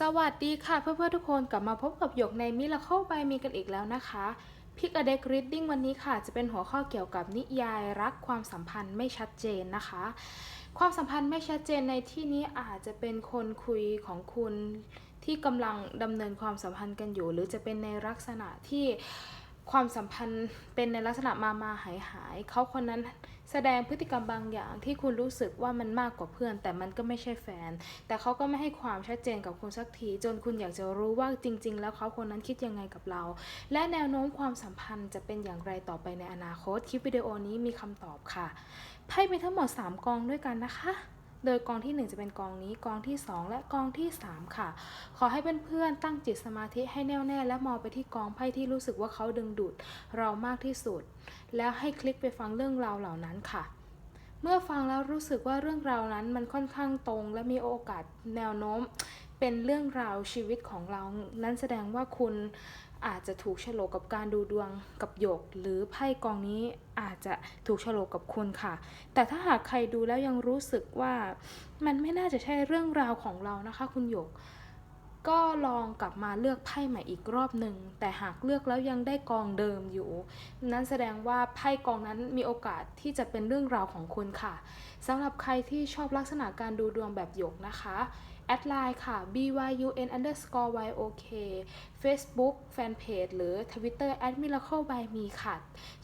สวัสดีค่ะเพื่อนๆทุกคนกลับมาพบกับหยกในมิล a เข้าไปมีกันอีกแล้วนะคะพิกอเด็กรีดดิ้งวันนี้ค่ะ จะเป็นหัวข้อเกี่ยวกับนิยายรักความสัมพันธ์ไม่ชัดเจนนะคะ ความสัมพันธ์ไม่ชัดเจนในที่นี้อาจจะเป็นคนคุยของคุณที่กำลังดำเนินความสัมพันธ์กันอยู่ หรือจะเป็นในลักษณะที่ความสัมพันธ์เป็นในลักษณะมามาหายหายเขาคนนั้น แสดงพฤติกรรมบางอย่างที่คุณรู้สึกว่ามันมากกว่าเพื่อน แต่มันก็ไม่ใช่แฟน แต่เขาก็ไม่ให้ความชัดเจนกับคุณสักที จนคุณอยากจะรู้ว่าจริง ๆ แล้วเขาคนนั้นคิดยังไงกับเรา และแนวโน้มความสัมพันธ์จะเป็นอย่างไรต่อไปในอนาคตคลิปวิดีโอนี้มีคำตอบค่ะไพ่มีทั้งหมด 3 กองด้วยกันนะคะ โดยกองที่ 1 จะเป็นกองนี้ กองที่ 2 และกองที่ 3 ค่ะ ขอให้เพื่อนๆตั้งจิตสมาธิให้แน่วแน่และมองไปที่กองไพ่ที่รู้สึกว่าเขาดึงดูดเรามากที่สุด แล้วให้คลิกไปฟังเรื่องราวเหล่านั้นค่ะเมื่อฟังแล้วรู้สึกว่าเรื่องราวนั้นมันค่อนข้างตรง และมีโอกาสแนวโน้ม เป็นเรื่องราวชีวิตของเรา นั้นแสดงว่าคุณอาจจะถูกฉลกกับการดูดวงกับหยก หรือไพ่กองนี้อาจจะถูกฉลกกับคุณค่ะ แต่ถ้าหากใครดูแล้วยังรู้สึกว่ามันไม่น่าจะใช่เรื่องราวของเรานะคะ คุณหยก ก็ลองกลับมาเลือกไพ่ใหม่อีกรอบหนึ่งแต่หากเลือกแล้วยังได้กองเดิมอยู่ นั้นแสดงว่าไพ่กองนั้นมีโอกาสที่จะเป็นเรื่องราวของคุณค่ะสำหรับใครที่ชอบลักษณะการดูดวงแบบหยกนะคะ แอดไลน์ค่ะ byun underscore yok Facebook Fanpage หรือ Twitter at miracle by me ค่ะ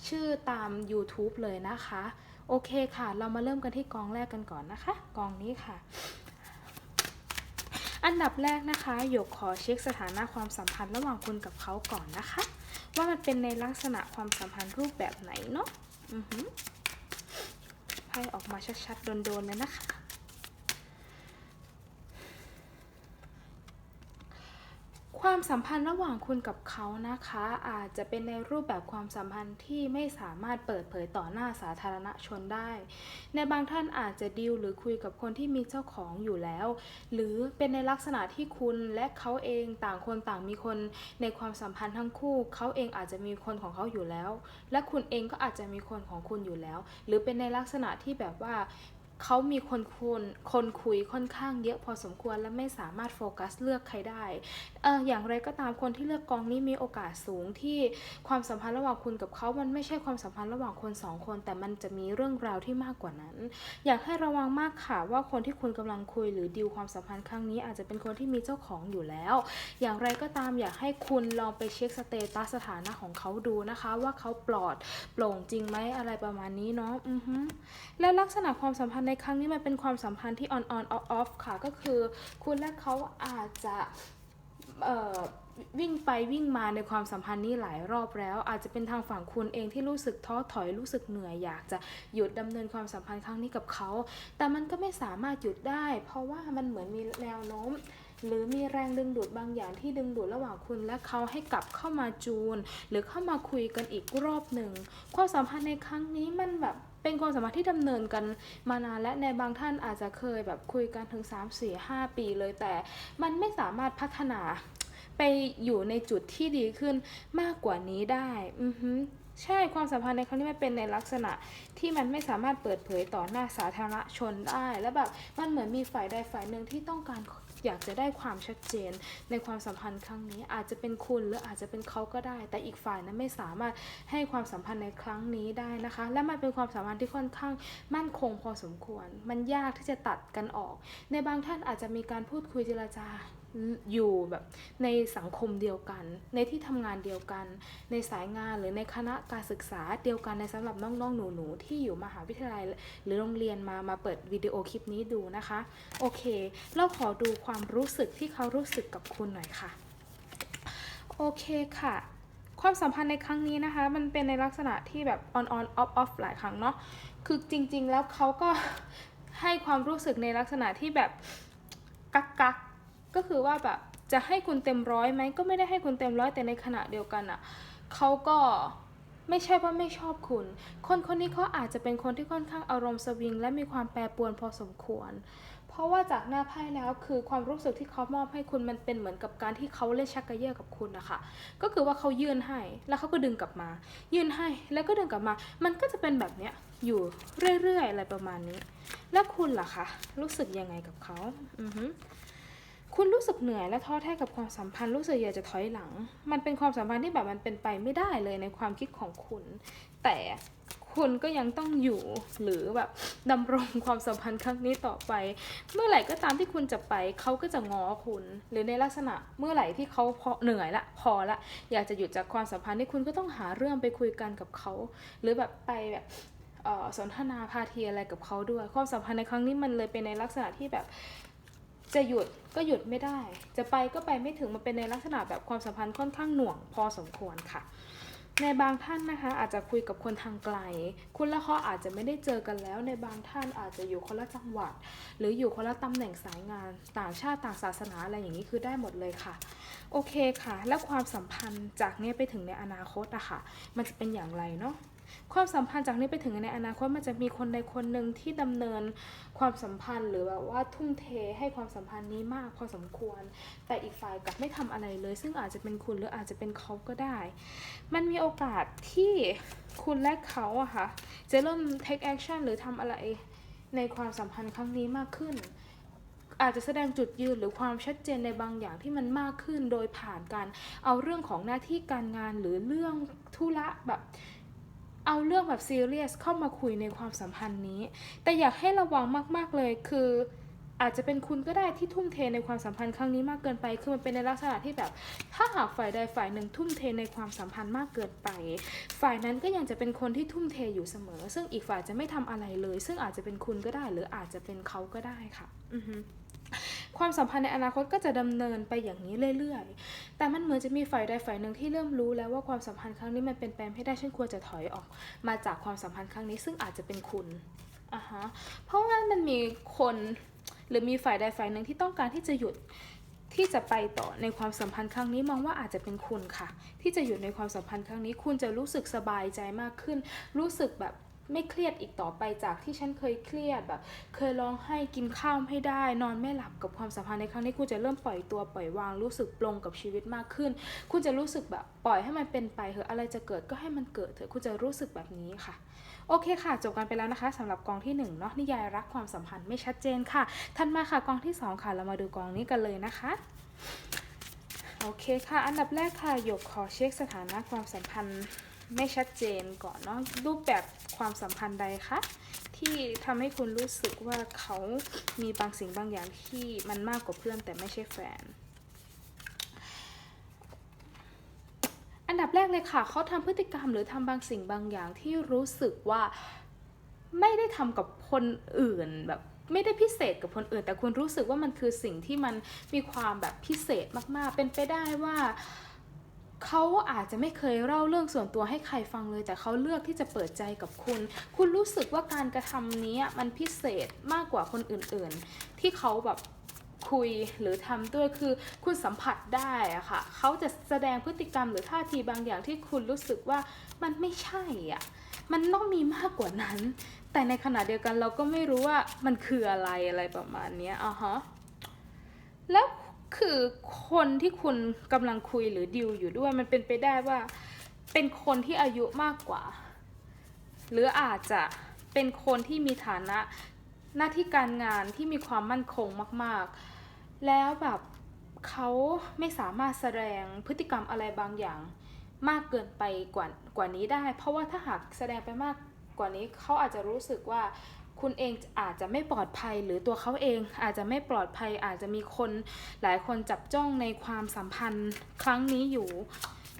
ชื่อตาม YouTube เลยนะคะ โอเคค่ะ เรามาเริ่มกันที่กองแรกกันก่อนนะคะ กองนี้ค่ะอันดับแรกนะคะหยกขอเช็คสถานะความสัมพันธ์ระหว่างคุณกับเขาก่อนนะคะ ว่ามันเป็นในลักษณะความสัมพันธ์รูปแบบไหนเนาะอือหือไพ่ออกมาชัดๆโดนๆเลยนะคะ ความสัมพันธ์ระหว่างคุณกับเขานะคะ อาจจะเป็นในรูปแบบความสัมพันธ์ที่ไม่สามารถเปิดเผยต่อหน้าสาธารณชนได้ ในบางท่านอาจจะดีลหรือคุยกับคนที่มีเจ้าของอยู่แล้ว หรือเป็นในลักษณะที่คุณและเขาเองต่างคนต่างมีคนในความสัมพันธ์ทั้งคู่ เขาเองอาจจะมีคนของเขาอยู่แล้ว และคุณเองก็อาจจะมีคนของคุณอยู่แล้ว หรือเป็นในลักษณะที่แบบว่า เขามีคนคุยคนคุยค่อนข้างเยอะพอสมควรและไม่สามารถโฟกัสเลือกใครได้เอออย่างไรก็ตามคนที่เลือกกองนี้มีโอกาสสูงที่ความสัมพันธ์ระหว่างคุณกับเขามันไม่ใช่ความสัมพันธ์ระหว่างคนสองคน แต่มันจะมีเรื่องราวที่มากกว่านั้น อยากให้ระวังมากค่ะว่าคนที่คุณกำลังคุยหรือดีลความสัมพันธ์ครั้งนี้อาจจะเป็นคนที่มีเจ้าของอยู่แล้ว อย่างไรก็ตามอยากให้คุณลองไปเช็คสเตตัสสถานะของเขาดูนะคะ ว่าเขาปลอดโปร่งจริงไหมอะไรประมาณนี้เนาะอือฮึและลักษณะความสัมพันธ์ในในครั้งนี้มันเป็นความสัมพันธ์ที่ on on off off ค่ะ ก็คือคุณและเขาอาจจะวิ่งไปวิ่งมาในความสัมพันธ์นี้หลายรอบแล้ว อาจจะเป็นทางฝั่งคุณเองที่รู้สึกท้อถอยรู้สึกเหนื่อยอยากจะหยุดดำเนินความสัมพันธ์ครั้งนี้กับเขา แต่มันก็ไม่สามารถหยุดได้ เพราะว่ามันเหมือนมีแนวโน้ม หรือมีแรงดึงดูดบางอย่างที่ดึงดูดระหว่างคุณและเขาให้กลับเข้ามาจูน หรือเข้ามาคุยกันอีกรอบหนึ่งความสัมพันธ์ในครั้งนี้มันแบบ เป็นความสัมพันธ์ที่ดำเนินกันมานานและในบางท่านอาจจะเคยแบบคุยกันถึง 3 4 5 ปีเลยแต่ มันไม่สามารถพัฒนาไปอยู่ในจุดที่ดีขึ้นมากกว่านี้ได้ อือฮึใช่ความสัมพันธ์ในครั้งนี้มันเป็นในลักษณะที่มันไม่สามารถเปิดเผยต่อหน้าสาธารณชนได้ แล้วแบบมันเหมือนมีฝ่ายใดฝ่ายหนึ่งที่ต้องการ อยากจะได้ความชัดเจนในความสัมพันธ์ครั้งนี้อาจจะเป็นคุณหรืออาจจะเป็นเขาก็ได้ แต่อีกฝ่ายนั้นไม่สามารถให้ความสัมพันธ์ในครั้งนี้ได้นะคะ และมันเป็นความสัมพันธ์ที่ค่อนข้างมั่นคงพอสมควร มันยากที่จะตัดกันออก ในบางท่านอาจจะมีการพูดคุยเจรจา อยู่แบบในสังคมเดียวกัน ในที่ทำงานเดียวกัน ในสายงานหรือในคณะการศึกษาเดียวกันในสำหรับน้องๆหนูๆที่อยู่มหาวิทยาลัย หรือโรงเรียนมามาเปิดวิดีโอคลิปนี้ดูนะคะ โอเค เราขอดูความรู้สึกที่เขารู้สึกกับคุณหน่อยค่ะ โอเคค่ะความสัมพันธ์ในครั้งนี้นะคะ มันเป็นในลักษณะที่แบบ on on off off หลายครั้งเนาะคือจริง ๆ แล้วเขาก็ให้ความรู้สึกในลักษณะที่แบบกักกัก ก็คือว่าแบบจะให้คุณเต็มร้อยไหมก็ไม่ได้ให้คุณเต็มร้อยแต่ในขณะเดียวกันอะ่ะเขาก็ไม่ใช่ว่าไม่ชอบคุณ คนคนนี้เขาอาจจะเป็นคนที่ค่อนข้างอารมณ์สวิง และมีความแปรปรวนพอสมควร เพราะว่าจากหน้าไพ่แล้วคือความรู้สึกที่เขามอบให้คุณมันเป็นเหมือนกับการที่เขาเล่นชักกระเยาะกับคุณนะคะก็คือว่าเขายื่นให้แล้วเขาก็ดึงกลับมา ยื่นให้แล้วก็ดึงกลับมา มันก็จะเป็นแบบเนี้ยอยู่เรื่อยๆอะไรประมาณนี้ แล้วคุณล่ะคะรู้สึกยังไงกับเขาอือฮึ คุณรู้สึกเหนื่อยและท้อแท้กับความสัมพันธ์รู้สึกอยากจะถอยหลัง มันเป็นความสัมพันธ์ที่แบบมันเป็นไปไม่ได้เลยในความคิดของคุณ แต่คุณก็ยังต้องอยู่หรือแบบดำรงความสัมพันธ์ครั้งนี้ต่อไป เมื่อไหร่ก็ตามที่คุณจะไปเขาก็จะง้อคุณ หรือในลักษณะเมื่อไหร่ที่เขาพอเหนื่อยละพอละ อยากจะหยุดจากความสัมพันธ์ที่คุณก็ต้องหาเรื่องไปคุยกันกับเขา หรือแบบไปแบบสนทนาพาทีอะไรกับเขาด้วย ความสัมพันธ์ในครั้งนี้มันเลยเป็นในลักษณะที่แบบ จะหยุดก็หยุดไม่ได้ จะไปก็ไปไม่ถึงมันเป็นในลักษณะแบบความสัมพันธ์ค่อนข้างหน่วงพอสมควรค่ะ ในบางท่านนะคะ อาจจะคุยกับคนทางไกล คุณและเขาอาจจะไม่ได้เจอกันแล้ว ในบางท่านอาจจะอยู่คนละจังหวัด หรืออยู่คนละตำแหน่งสายงาน ต่างชาติต่างศาสนาอะไรอย่างนี้คือได้หมดเลยค่ะ โอเคค่ะ แล้วความสัมพันธ์จากเนี้ยไปถึงในอนาคตอะค่ะ มันจะเป็นอย่างไรเนาะ ความสัมพันธ์จากนี้ไปถึงในอนาคตมันจะมีคนใดคนหนึ่งที่ดำเนินความสัมพันธ์ หรือแบบว่าทุ่มเทให้ความสัมพันธ์นี้มากพอสมควร แต่อีกฝ่ายกลับไม่ทำอะไรเลย ซึ่งอาจจะเป็นคุณหรืออาจจะเป็นเขาก็ได้ มันมีโอกาสที่คุณและเขาอะค่ะจะเริ่ม take action หรือทำอะไรในความสัมพันธ์ครั้งนี้มากขึ้นอาจจะแสดงจุดยืนหรือความชัดเจนในบางอย่างที่มันมากขึ้นโดยผ่านการเอาเรื่องของหน้าที่การงานหรือเรื่องธุระแบบ เอาเรื่องแบบซีเรียสเข้ามาคุยในความสัมพันธ์นี้ แต่อยากให้ระวังมาก ๆ เลยคืออาจจะเป็นคุณก็ได้ที่ทุ่มเทในความสัมพันธ์ครั้งนี้มากเกินไป คือมันเป็นในลักษณะที่แบบ ถ้าหากฝ่ายใดฝ่ายหนึ่งทุ่มเทในความสัมพันธ์มากเกินไป ฝ่ายนั้นก็ยังจะเป็นคนที่ทุ่มเทอยู่เสมอ ซึ่งอีกฝ่ายจะไม่ทำอะไรเลย ซึ่งอาจจะเป็นคุณก็ได้ หรืออาจจะเป็นเขาก็ได้ค่ะ อือฮึ ความสัมพันธ์ในอนาคตก็จะดำเนินไปอย่างนี้เรื่อยๆ แต่มันเหมือนจะมีฝ่ายใดฝ่ายหนึ่งที่เริ่มรู้แล้วว่าความสัมพันธ์ครั้งนี้มันเป็นไปไม่ได้ฉันควรจะถอยออก มาจากความสัมพันธ์ครั้งนี้ซึ่งอาจจะเป็นคุณอะฮะเพราะว่ามันมีคนหรือมีฝ่ายใดฝ่ายหนึ่งที่ต้องการที่จะหยุดที่จะไปต่อในความสัมพันธ์ครั้งนี้มองว่าอาจจะเป็นคุณค่ะ ที่จะหยุดในความสัมพันธ์ครั้งนี้ คุณจะรู้สึกสบายใจมากขึ้น รู้สึกแบบ ไม่เครียดอีกต่อไปจากที่ฉันเคยเครียดแบบ เคยร้องไห้กินข้าวไม่ได้ นอนไม่หลับกับความสัมพันธ์ในครั้งนี้คุณจะเริ่มปล่อยตัวปล่อยวางรู้สึกปลงกับชีวิตมากขึ้น คุณจะรู้สึกแบบปล่อยให้มันเป็นไปเถอะอะไรจะเกิดก็ให้มันเกิดเถอะคุณจะรู้สึกแบบนี้ค่ะโอเคค่ะ จบกันไปแล้วนะคะสำหรับกองที่1เนาะนิยายรักความสัมพันธ์ไม่ชัดเจนค่ะทันมาค่ะกองที่ 2 ค่ะ เรามาดูกองนี้กันเลยนะคะโอเคค่ะ อันดับแรกค่ะหยกขอเช็คสถานะความสัมพันธ์ไม่ชัดเจนก่อนเนาะรูปแบบ ความสัมพันธ์ใดคะที่ทำให้คุณรู้สึกว่าเขามีบางสิ่งบางอย่างที่มันมากกว่าเพื่อนแต่ไม่ใช่แฟน อันดับแรกเลยค่ะ เขาทำพฤติกรรมหรือทำบางสิ่งบางอย่างที่รู้สึกว่าไม่ได้ทำกับคนอื่นแบบไม่ได้พิเศษกับคนอื่น แต่คุณรู้สึกว่ามันคือสิ่งที่มันมีความแบบพิเศษมากๆ เป็นไปได้ว่า เขาอาจจะไม่เคยเล่าเรื่องส่วนตัวให้ใครฟังเลย แต่เขาเลือกที่จะเปิดใจกับคุณ คุณรู้สึกว่าการกระทำนี้มันพิเศษมากกว่าคนอื่นๆ ที่เขาแบบคุยหรือทำด้วยคือคุณสัมผัสได้อะค่ะเขาจะแสดงพฤติกรรมหรือท่าทีบางอย่างที่คุณรู้สึกว่ามันไม่ใช่อะมันต้องมีมากกว่านั้น แต่ในขณะเดียวกันเราก็ไม่รู้ว่ามันคืออะไรอะไรประมาณนี้อะฮะแล้ว คือคนที่คุณกำลังคุยหรือดิวอยู่ด้วยมันเป็นไปได้ว่า เป็นคนที่อายุมากกว่า หรืออาจจะเป็นคนที่มีฐานะหน้าที่การงานที่มีความมั่นคงมาก ๆ แล้วแบบเขาไม่สามารถแสดงพฤติกรรมอะไรบางอย่าง มากเกินไปกว่ากว่านี้ได้ เพราะว่าถ้าหากแสดงไปมากกว่านี้เขาอาจจะรู้สึกว่า คุณเองอาจจะไม่ปลอดภัยหรือตัวเขาเองอาจจะไม่ปลอดภัยอาจจะมีคนหลายคนจับจ้องในความสัมพันธ์ครั้งนี้อยู่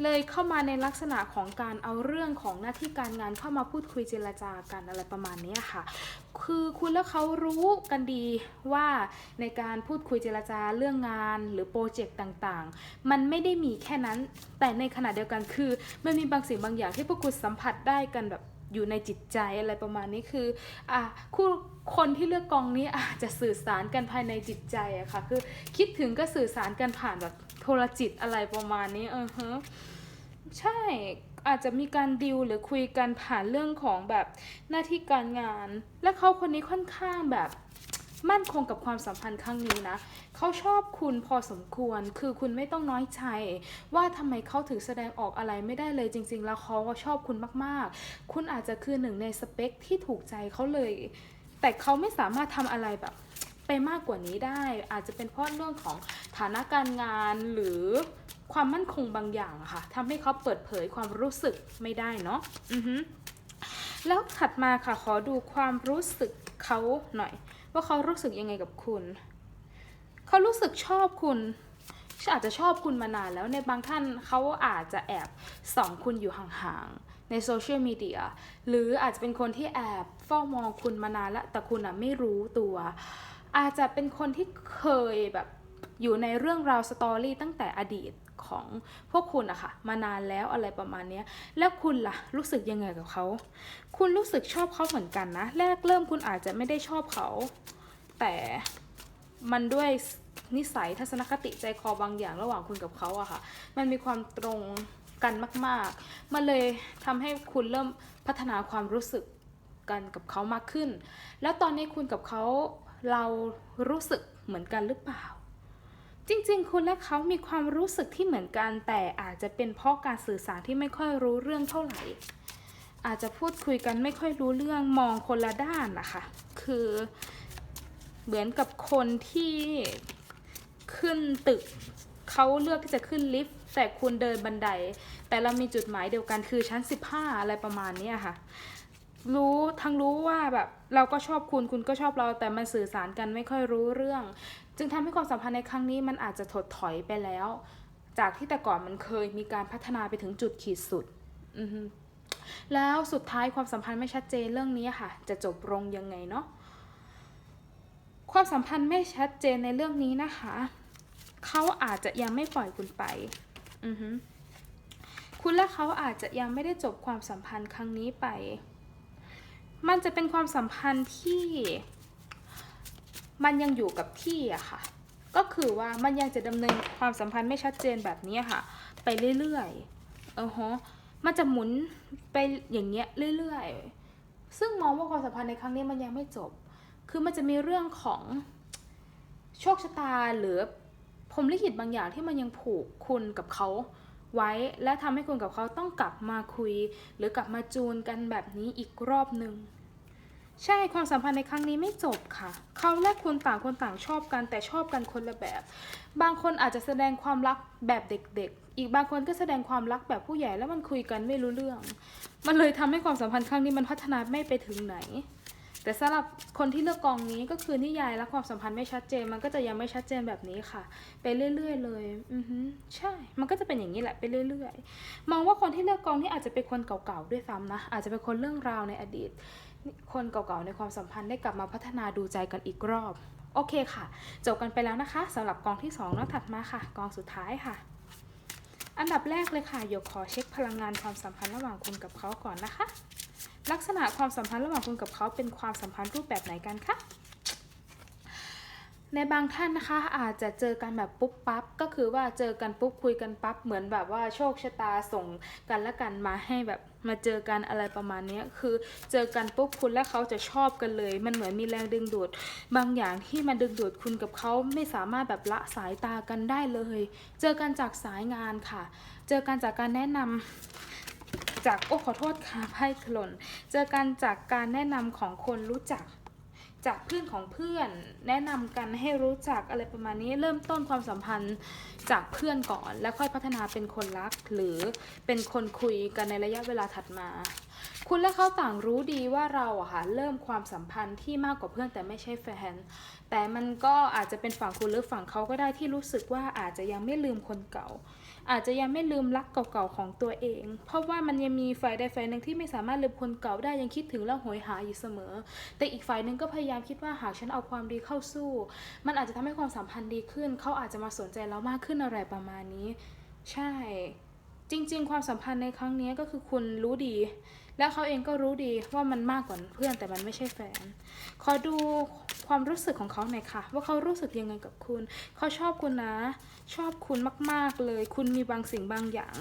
เลยเข้ามาในลักษณะของการเอาเรื่องของหน้าที่การงานเข้ามาพูดคุยเจรจากันอะไรประมาณนี้ค่ะ คือคุณและเขารู้กันดีว่าในการพูดคุยเจรจาเรื่องงานหรือโปรเจกต์ต่างๆ มันไม่ได้มีแค่นั้น แต่ในขณะเดียวกันคือมันมีบางสิ่งบางอย่างที่พวกคุณสัมผัสได้กันแบบ อยู่ในจิตใจอะไรประมาณนี้คืออะคู่คนที่เลือกกองนี้อาจจะสื่อสารกันภายในจิตใจอะค่ะคือคิดถึงก็สื่อสารกันผ่านแบบโทรจิตอะไรประมาณนี้เออฮะใช่อาจจะมีการดิวหรือคุยกันผ่านเรื่องของแบบหน้าที่การงาน และเขาคนนี้ค่อนข้างแบบ มั่นคงกับความสัมพันธ์ครั้งนี้นะเขาชอบคุณพอสมควร คือคุณไม่ต้องน้อยใจ ว่าทำไมเขาถึงแสดงออกอะไรไม่ได้เลยจริง ๆ แล้วเขาก็ชอบคุณมากๆ คุณอาจจะคือหนึ่งในสเปคที่ถูกใจเขาเลย แต่เขาไม่สามารถทำอะไรแบบไปมากกว่านี้ได้ อาจจะเป็นเพราะเรื่องของฐานะการงานหรือความมั่นคงบางอย่างอะค่ะทำให้เขาเปิดเผยความรู้สึกไม่ได้เนาะอือฮึแล้วถัดมาค่ะขอดูความรู้สึกเขาหน่อย ว่าเขารู้สึกยังไงกับคุณ เขารู้สึกชอบคุณอาจจะชอบคุณมานานแล้วในบางท่านเขาอาจจะแอบส่องคุณอยู่ห่างๆ ในโซเชียลมีเดียหรืออาจจะเป็นคนที่แอบเฝ้ามองคุณมานานแล้วแต่คุณอะไม่รู้ตัว อาจจะเป็นคนที่เคยแบบอยู่ในเรื่องราวสตอรี่ตั้งแต่อดีต ของพวกคุณอะค่ะมานานแล้วอะไรประมาณเนี้ยแล้วคุณล่ะรู้สึกยังไงกับเขา คุณรู้สึกชอบเขาเหมือนกันนะ แรกเริ่มคุณอาจจะไม่ได้ชอบเขา แต่มันด้วยนิสัยทัศนคติใจคอบางอย่างระหว่างคุณกับเขาอะค่ะ มันมีความตรงกันมาก ๆ มันเลยทำให้คุณเริ่มพัฒนาความรู้สึกกันกับเขามากขึ้น แล้วตอนนี้คุณกับเขาเรารู้สึกเหมือนกันหรือเปล่า จริงๆ คุณและเขามีความรู้สึกที่เหมือนกัน แต่อาจจะเป็นเพราะการสื่อสารที่ไม่ค่อยรู้เรื่องเท่าไหร่ อาจจะพูดคุยกันไม่ค่อยรู้เรื่องมองคนละด้านนะคะ คือเหมือนกับคนที่ขึ้นตึกเขาเลือกที่จะขึ้นลิฟต์แต่คุณเดินบันได แต่เรามีจุดหมายเดียวกันคือชั้น 15 อะไรประมาณนี้ค่ะ รู้ทั้งรู้ว่าแบบเราก็ชอบคุณคุณก็ชอบเราแต่มันสื่อสารกันไม่ค่อยรู้เรื่อง จึงทำให้ความสัมพันธ์ในครั้งนี้มันอาจจะถดถอยไปแล้ว จากที่แต่ก่อนมันเคยมีการพัฒนาไปถึงจุดขีดสุดอแล้วสุดท้ายความสัมพันธ์ไม่ชัดเจนเรื่องนี้ค่ะ จะจบลงยังไงเนาะความสัมพันธ์ไม่ชัดเจนในเรื่องนี้นะคะเขาอาจจะยังไม่ปล่อยคุณไปอือฮึคุณและเขาอาจจะยังไม่ได้จบความสัมพันธ์ครั้งนี้ไป มันจะเป็นความสัมพันธ์ที่ มันยังอยู่กับที่อะค่ะ ก็คือว่ามันยังจะดำเนินความสัมพันธ์ไม่ชัดเจนแบบนี้ค่ะ ไปเรื่อยๆเออฮะมันจะหมุนไปอย่างเงี้ยเรื่อยๆ ซึ่งมองว่าความสัมพันธ์ในครั้งนี้มันยังไม่จบ คือมันจะมีเรื่องของโชคชะตาหรือพรมลิขิตบางอย่างที่มันยังผูกคุณกับเขาไว้ และทำให้คุณกับเขาต้องกลับมาคุย หรือกลับมาจูนกันแบบนี้อีกรอบหนึ่ง ใช่ความสัมพันธ์ในครั้งนี้ไม่จบค่ะ เขาและคุณต่างคนต่างชอบกันแต่ชอบกันคนละแบบ บางคนอาจจะแสดงความรักแบบเด็กๆ อีกบางคนก็แสดงความรักแบบผู้ใหญ่แล้วมันคุยกันไม่รู้เรื่อง มันเลยทำให้ความสัมพันธ์ครั้งนี้มันพัฒนาไม่ไปถึงไหน แต่สำหรับคนที่เลือกกองนี้ก็คือนิยายและความสัมพันธ์ไม่ชัดเจน มันก็จะยังไม่ชัดเจนแบบนี้ค่ะ ไปเรื่อยๆ เลยอือฮึใช่ มันก็จะเป็นอย่างนี้แหละไปเรื่อยๆ มองว่าคนที่เลือกกองนี้อาจจะเป็นคนเก่าๆด้วยซ้ำนะอาจจะเป็นคนเรื่องราวในอดีต คนเก่าๆในความสัมพันธ์ได้กลับมาพัฒนาดูใจกันอีกรอบ โอเคค่ะ จบกันไปแล้วนะคะสำหรับกองที่2แล้วถัดมาค่ะ กองสุดท้ายค่ะ อันดับแรกเลยค่ะโยกขอเช็คพลังงานความสัมพันธ์ระหว่างคุณกับเขาก่อนนะคะ ลักษณะความสัมพันธ์ระหว่างคุณกับเขาเป็นความสัมพันธ์รูปแบบไหนกันคะ ในบางท่านนะคะอาจจะเจอกันแบบปุ๊บปั๊บก็คือว่าเจอกันปุ๊บคุยกันปั๊บเหมือนแบบว่าโชคชะตาส่งกันและกันมาให้แบบมาเจอกันอะไรประมาณนี้คือเจอกันปุ๊บคุณและเขาจะชอบกันเลย มันเหมือนมีแรงดึงดูด บางอย่างที่มันดึงดูดคุณกับเขาไม่สามารถแบบละสายตากันได้เลย เจอกันจากสายงานค่ะ เจอกันจากการแนะนำจากโอ้ขอโทษค่ะไพ่ถล่นเจอกันจากการแนะนำของคนรู้จัก จากเพื่อนของเพื่อนแนะนำกันให้รู้จักอะไรประมาณนี้ เริ่มต้นความสัมพันธ์จากเพื่อนก่อน แล้วค่อยพัฒนาเป็นคนรัก หรือเป็นคนคุยกันในระยะเวลาถัดมา คุณและเขาต่างรู้ดีว่าเราอะค่ะเริ่มความสัมพันธ์ที่มากกว่าเพื่อนแต่ไม่ใช่แฟน แต่มันก็อาจจะเป็นฝั่งคุณหรือฝั่งเขาก็ได้ที่รู้สึกว่าอาจจะยังไม่ลืมคนเก่า อาจจะยังไม่ลืมรักเก่าๆของตัวเอง เพราะว่ามันยังมีฝ่ายใดฝ่ายหนึ่งที่ไม่สามารถลืมคนเก่าได้ยังคิดถึงและโหยหาอยู่เสมอ แต่อีกฝ่ายหนึ่งก็พยายามคิดว่าหากฉันเอาความดีเข้าสู้ มันอาจจะทำให้ความสัมพันธ์ดีขึ้น เขาอาจจะมาสนใจเรามากขึ้นอะไรประมาณนี้ ใช่ จริง ๆ ความสัมพันธ์ในครั้งนี้ก็คือคุณรู้ดี และเขาเองก็รู้ดีว่ามันมากกว่าเพื่อนแต่มันไม่ใช่แฟน ขอดูความรู้สึกของเขาหน่อยค่ะ ว่าเขารู้สึกยังไงกับคุณ เขาชอบคุณนะชอบคุณมาก ๆ เลย คุณมีบางสิ่งบางอย่าง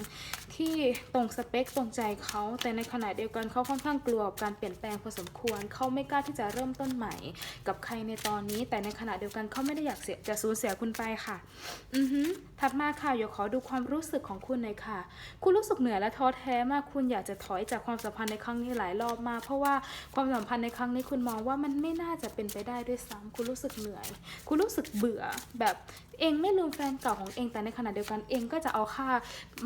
ที่ตรงสเปคตรงใจเขา แต่ในขณะเดียวกันเขาค่อนข้างกลัวกับการเปลี่ยนแปลงพอสมควร เขาไม่กล้าที่จะเริ่มต้นใหม่ กับใครในตอนนี้ แต่ในขณะเดียวกันเขาไม่ได้อยากเสียจะสูญเสียคุณไปค่ะ อือฮึถัดมาค่ะเดี๋ยวขอดูความรู้สึกของคุณหน่อยค่ะ คุณรู้สึกเหนื่อยและท้อแท้มากคุณอยากจะถอยจากความสัมพันธ์ในครั้งนี้หลายรอบมากเพราะว่าความสัมพันธ์ในครั้งนี้คุณมองว่ามันไม่น่าจะเป็นไปได้ด้วยซ้ำคุณรู้สึกเหนื่อย คุณรู้สึกเบื่อแบบ เองไม่ลืมแฟนเก่าของเองแต่ในขณะเดียวกันเองก็จะเอาค่า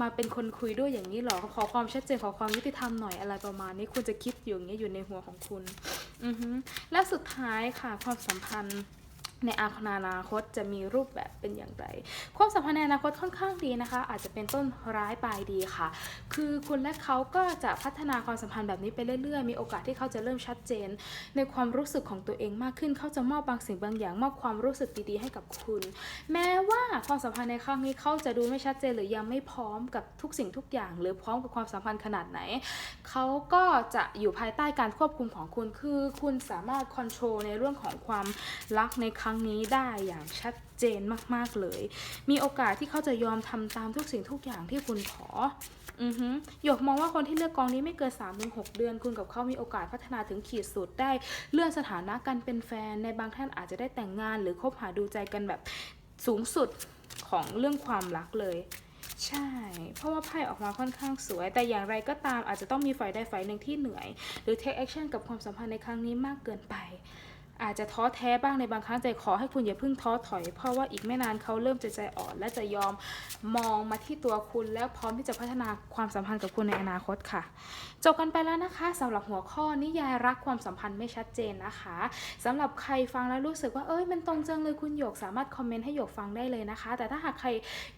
มาเป็นคนคุยด้วยอย่างนี้เหรอขอความชัดเจนขอความยุติธรรมหน่อยอะไรประมาณนี้คุณจะคิดอยู่อย่างนี้อยู่ในหัวของคุณ อือฮึและสุดท้ายค่ะความสัมพันธ์ ในอาคนานาคตจะมีรูปแบบเป็นอย่างไร ความสัมพันธ์ในอนาคตค่อนข้างดีนะคะ อาจจะเป็นต้นร้ายปลายดีค่ะ คือคุณและเขาก็จะพัฒนาความสัมพันธ์แบบนี้ไปเรื่อยๆ มีโอกาสที่เขาจะเริ่มชัดเจน ในความรู้สึกของตัวเองมากขึ้น เขาจะมอบบางสิ่งบางอย่างมอบความรู้สึกดีๆให้กับคุณ แม้ว่าความสัมพันธ์ในครั้งนี้เขาจะดูไม่ชัดเจนหรือยังไม่พร้อมกับทุกสิ่งทุกอย่าง หรือพร้อมกับความสัมพันธ์ขนาดไหน เขาก็จะอยู่ภายใต้การควบคุมของคุณ คือ คุณสามารถควบคุมในเรื่องของความรักในครั้งนี้ได้อย่างชัดเจนมากๆเลย มีโอกาสที่เขาจะยอมทำตามทุกสิ่งทุกอย่างที่คุณขออือฮึหยกมองว่าคนที่เลือกกองนี้ไม่เกิน3าถึงหเดือน คุณกับเขามีโอกาสพัฒนาถึงขีดสุดได้ เลื่อนสถานะกันเป็นแฟน ในบางท่านอาจจะได้แต่งงาน หรือคบหาดูใจกันแบบสูงสุดของเรื่องความรักเลย ใช่ เพราะว่าไพ่ออกมาค่อนข้างสวย แต่อย่างไรก็ตามอาจจะต้องมีฝ่ายใดฝ่ายหนึ่งที่เหนื่อย หรือ take action กับความสัมพันธ์ในครั้งนี้มากเกินไป อาจจะท้อแท้บ้างในบางครั้งแต่ขอให้คุณอย่าเพิ่งท้อถอย เพราะว่าอีกไม่นานเขาเริ่มจะใจอ่อน และจะยอมมองมาที่ตัวคุณแล้วพร้อมที่จะพัฒนาความสัมพันธ์กับคุณในอนาคตค่ะ จบกันไปแล้วนะคะสำหรับหัวข้อนิยายรักความสัมพันธ์ไม่ชัดเจนนะคะสำหรับใครฟังแล้วรู้สึกว่าเอ้ยมันตรงจังเลยคุณหยกสามารถคอมเมนต์ให้หยกฟังได้เลยนะคะ แต่ถ้าหากใคร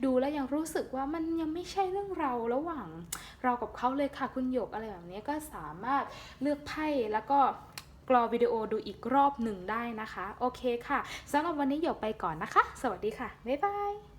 ดูแล้วยังรู้สึกว่ามันยังไม่ใช่เรื่องเราระหว่างเรากับเขาเลยค่ะคุณหยกอะไรแบบนี้ก็สามารถเลือกไพ่แล้วก็ กรอวิดีโอดูอีกรอบหนึ่งได้นะคะ โอเคค่ะสำหรับวันนี้หยกไปก่อนนะคะ สวัสดีค่ะ บ๊ายบาย